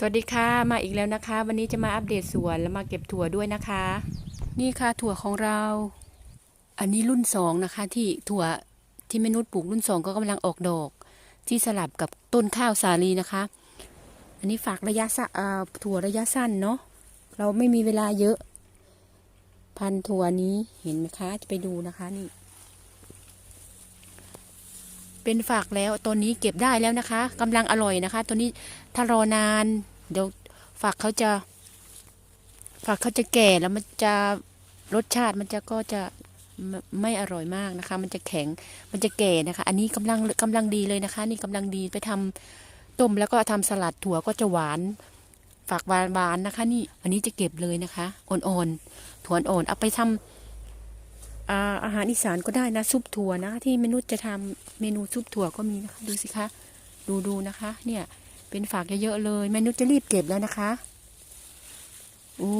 สวัสดีค่ะมาอีกแล้วนะคะ วันนี้จะมาอัปเดตสวนแล้วมาเก็บถั่วด้วยนะคะ นี่ค่ะถั่วของเรา อันนี้รุ่นสองนะคะ ที่ถั่วที่มนุชปลูกรุ่นสองก็กำลังออกดอก ที่สลับกับต้นข้าวสาลีนะคะ อันนี้ฝากระยะสะอ่าถั่วระยะสั้นเนาะเราไม่มีเวลาเยอะ พันถั่วนี้เห็นไหมคะจะไปดูนะคะนี่ เป็นฝากแล้วตัวนี้เก็บได้แล้วนะคะกำลังอร่อยนะคะ ตัวนี้ถ้ารอนาน เดี๋ยวฝากเขาจะ ฝากเขาจะแก่แล้วมันจะรสชาติมันจะก็จะไม่อร่อยมากนะคะ มันจะแข็งมันจะแก่นะคะ อันนี้กำลังกำลังดีเลยนะคะ นี่กำลังดีไปทำต้มแล้วก็ทำสลัดถั่วก็จะหวานฝากหวานๆนะคะ นี่อันนี้จะเก็บเลยนะคะอ่อนๆถั่วอ่อนเอาไปทำอ่า อาหารอีสานก็ได้นะซุปถั่วนะ ที่มนุษย์จะทำเมนูซุปถั่วก็มีนะคะดูสิคะ ดูดูนะคะ เนี่ย เป็นฝากเยอะๆเลยมนุษย์จะรีบเก็บแล้วนะคะโอ้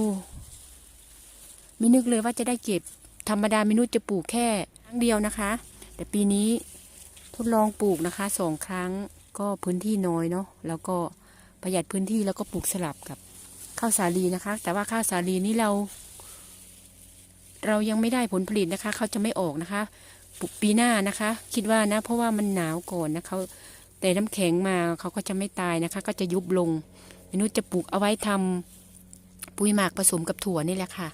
ไม่นึกเลยว่าจะได้เก็บ ธรรมดามนุษย์จะปลูกแค่ครั้งเดียวนะคะ แต่ปีนี้ทดลองปลูกนะคะสองครั้งก็พื้นที่น้อยเนาะแล้วก็ประหยัดพื้นที่แล้วก็ปลูกสลับกับข้าวสาลีนะคะ แต่ว่าข้าวสาลีนี้เรา เรายังไม่ได้ผลผลิตนะคะเขาจะไม่ออกนะคะป,ปีหน้านะคะ คิดว่านะ เพราะว่ามันหนาวก่อนนะเขาแต่น้ำแข็งมาเขาก็จะไม่ตายนะคะ ก็จะยุบลงมนุษย์จะปลูกเอาไว้ทำปุ๋ยหมักผสมกับถั่วนี่แหละค่ะ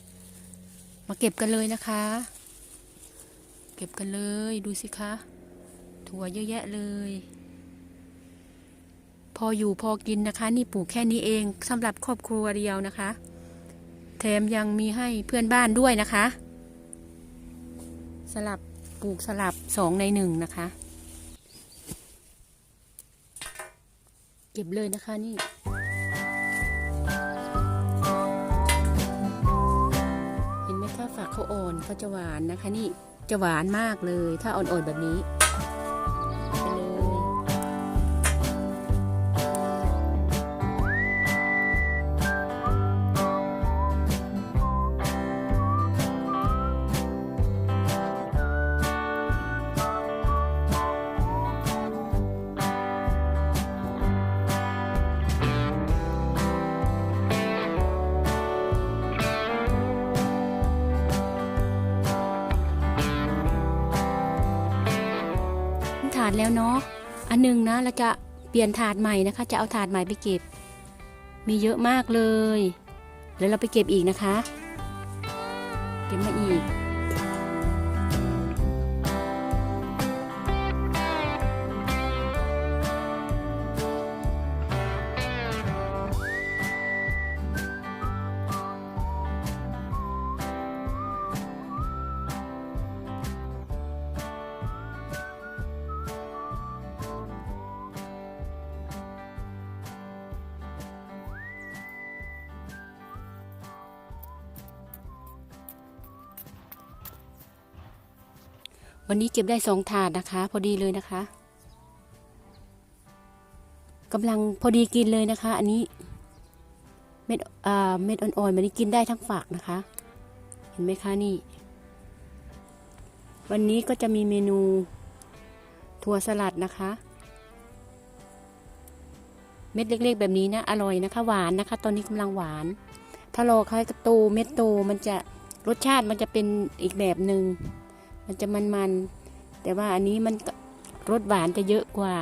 มาเก็บกันเลยนะคะ เก็บกันเลยดูสิคะถั่วเยอะแยะเลย พออยู่พอกินนะคะ นี่ปลูกแค่นี้เองสำหรับครอบครัวเดียวนะคะ แถมยังมีให้เพื่อนบ้านด้วยนะคะ สลับปลูกสลับสองในหนึ่งนะคะ เก็บเลยนะคะนี่เห็นไหมคะฝากเขาอ่อนเขาจะหวานนะคะนี่จะหวานมากเลยถ้าอ่อนๆแบบนี้ ถาดแล้วเนาะ อันหนึงนะเราจะเปลี่ยนถาดใหม่นะคะ จะเอาถาดใหม่ไปเก็บ มีเยอะมากเลย แล้วเราไปเก็บอีกนะคะ เก็บมาอีก วันนี้เก็บได้สองถาดนะคะ พอดีเลยนะคะกำลังพอดีกินเลยนะคะ อันนี้เม็ดอ่าเม็ดอ่อนๆมันนี้กินได้ทั้งฝักนะคะ เห็นไหมคะนี่ วันนี้ก็จะมีเมนูถั่วสลัดนะคะ เม็ดเล็กๆ แบบนี้นะอร่อยนะคะ หวานนะคะ ตอนนี้กำลังหวาน ถ้ารอเขาให้กระโตเม็ดโตมันจะรสชาติมันจะเป็นอีกแบบหนึ่ง มันจะมันๆ แต่ว่าอันนี้มันรสหวานจะเยอะกว่า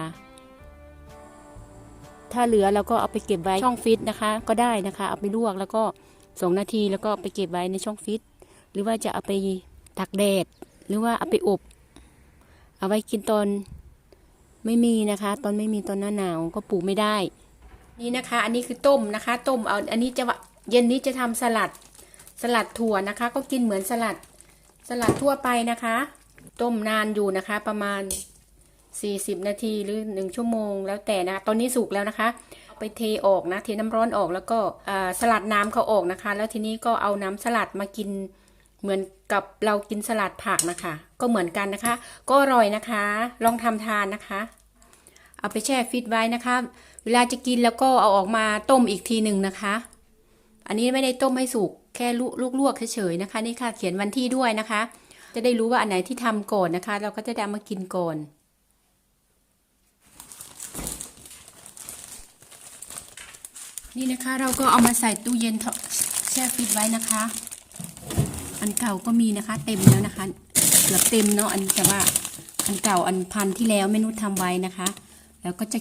ถ้าเหลือเราก็เอาไปเก็บไว้ช่องฟิตนะคะ ก็ได้นะคะ เอาไปลวกแล้วก็สองนาทีแล้วก็เอาไปเก็บไว้ในช่องฟิต หรือว่าจะเอาไปตากแดด หรือว่าเอาไปอบ เอาไว้กินตอนไม่มีนะคะ ตอนไม่มีตอนหน้าหนาวก็ปลูกไม่ได้ นี่นะคะ อันนี้คือต้มนะคะ ต้มเอาอันนี้จะเย็นนี้จะทำสลัดสลัดถั่วนะคะ ก็กินเหมือนสลัด สลัดทั่วไปนะคะ ต้มนานอยู่นะคะ ประมาณ 40 นาทีหรือ 1 ชั่วโมง แล้วแต่นะ ตอนนี้สุกแล้วนะคะเอาไปเทออกนะ เทน้ำร้อนออกแล้วก็สลัดน้ำเขาออกนะคะ แล้วทีนี้ก็เอาน้ำสลัดมากินเหมือนกับเรากินสลัดผักนะคะ ก็เหมือนกันนะคะ ก็อร่อยนะคะ ลองทำทานนะคะ เอาไปแช่ฟิตไว้นะคะ เวลาจะกินแล้วก็เอาออกมาต้มอีกทีหนึ่งนะคะ อันนี้ไม่ได้ต้มให้สุก แค่ลวกๆเฉยๆนะคะ นี่ค่ะเขียนวันที่ด้วยนะคะ จะได้รู้ว่าอันไหนที่ทำก่อนนะคะ เราก็จะได้มากินก่อนนี่นะคะเราก็เอามาใส่ตู้เย็นแช่ฟิตไว้นะคะ อันเก่าก็มีนะคะ เต็มแล้วนะคะเกือบเต็มเนาะอันแต่ว่าอันเก่าอันพันที่แล้วแม่นุชทำไว้นะคะ แล้วก็จะ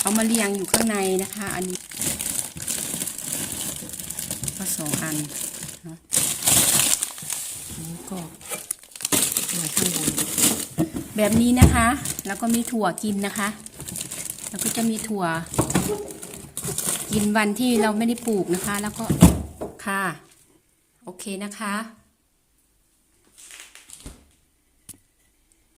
เอามาเรียงอยู่ข้างในนะคะ อันนี้ สองอันเนาะนนี้ก็ไว้ข้างบนแบบนี้นะคะ แล้วก็มีถั่วกินนะคะ แล้วก็จะมีถั่ว กินวันที่เราไม่ได้ปลูกนะคะ แล้วก็ค่ะ โอเคนะคะ